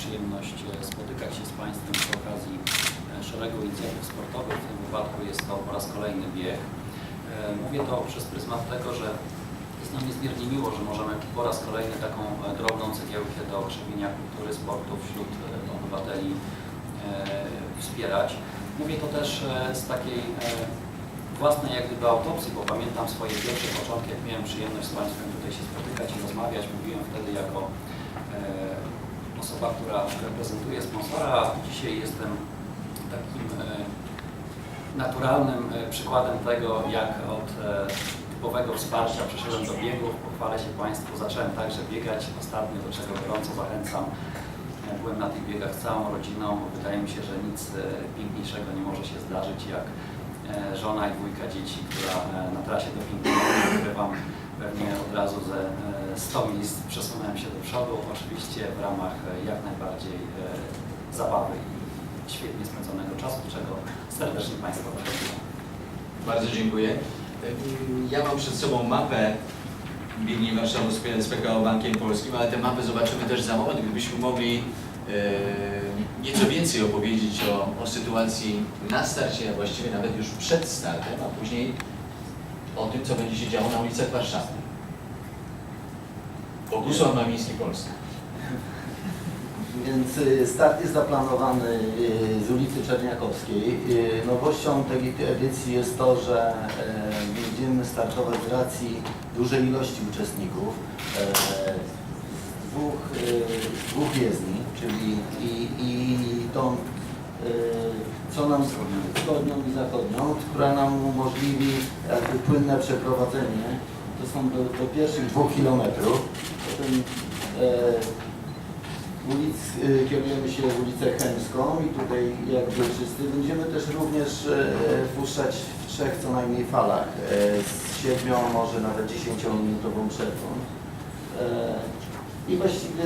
przyjemność e, spotykać się z Państwem przy okazji e, szeregu inicjatyw sportowych. W tym wypadku jest to po raz kolejny bieg. E, Mówię to przez pryzmat tego, że jest nam niezmiernie miło, że możemy po raz kolejny taką drobną cegiełkę do krzewienia kultury sportu wśród obywateli wspierać. Mówię to też z takiej własnej jak gdyby autopsji, bo pamiętam swoje pierwsze początki, jak miałem przyjemność z Państwem tutaj się spotykać i rozmawiać. Mówiłem wtedy jako osoba, która reprezentuje sponsora, dzisiaj jestem takim e, naturalnym e, przykładem tego, jak od e, typowego wsparcia przeszedłem do biegów. Pochwalę się Państwu, zacząłem także biegać ostatnio, do czego gorąco zachęcam. Byłem na tych biegach z całą rodziną. Wydaje mi się, że nic piękniejszego nie może się zdarzyć, jak żona i dwójka dzieci, która na trasie dopingowej, wygrywam pewnie od razu ze e, 100 miejsc przesunąłem się do przodu, oczywiście w ramach e, jak najbardziej e, zabawy i świetnie spędzonego czasu, czego serdecznie Państwa zachęcam. Bardzo dziękuję. Ja mam przed sobą mapę Biegni Warszawy wspólnie z PKO Bankiem Polskim, ale tę mapę zobaczymy też za moment, gdybyśmy mogli e, nieco więcej opowiedzieć o, o sytuacji na starcie, a właściwie nawet już przed startem, a później o tym, co będzie się działo na ulicach Warszawy. Bogusław Mamiński, Polska. Więc y, start jest zaplanowany y, z ulicy Czerniakowskiej. Y, Nowością tej edycji jest to, że e, będziemy startować z racji dużej ilości uczestników e, z dwóch, z dwóch jezdni, czyli i, i tą, co nam wschodnią i zachodnią, która nam umożliwi jakby płynne przeprowadzenie. To są do, do pierwszych dwóch kilometrów. Potem e, ulic, y, kierujemy się ulicę Chemską i tutaj jakby wszyscy będziemy też również e, puszczać w trzech co najmniej falach e, z siedmią, może nawet dziesięciominutową przerwą. E, I właściwie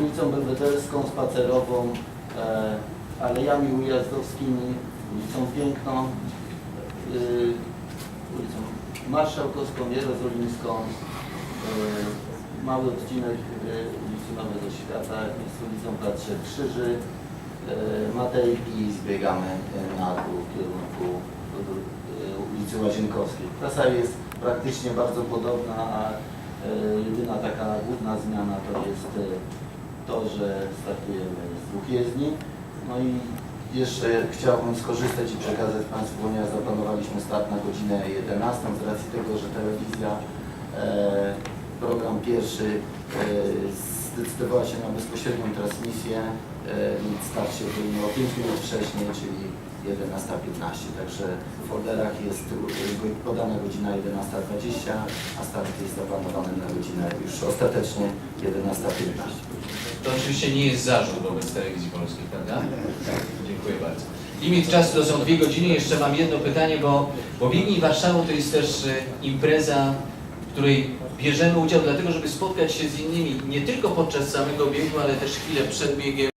ulicą Belwederską, spacerową, e, alejami ujazdowskimi, ulicą Piękną, y, ulicą Marszałkowską, Jerozolimską, e, mały odcinek e, ulicy Nowego Świata jest ulicą Platrze Krzyży, e, Matejki i zbiegamy e, na dół w kierunku e, ulicy Łazienkowskiej. Trasa jest praktycznie bardzo podobna, a e, jedyna taka główna zmiana to jest e, to, że startujemy z dwóch jezdni. No i jeszcze chciałbym skorzystać i przekazać Państwu, ponieważ zaplanowaliśmy start na godzinę 11 z racji tego, że telewizja e, program pierwszy e, zdecydowała się na bezpośrednią transmisję, start się o 5 minut wcześniej, czyli 11.15. Także w folderach jest podana godzina 11.20, a start jest zaplanowany na godzinę już ostatecznie 11.15. To oczywiście nie jest zarzut wobec telewizji polskiej, prawda? Tak, dziękuję bardzo. Limit czasu to są dwie godziny. Jeszcze mam jedno pytanie, bo, bo Biegnij Warszawą to jest też e, impreza, w której bierzemy udział dlatego, żeby spotkać się z innymi nie tylko podczas samego biegu, ale też chwilę przed biegiem.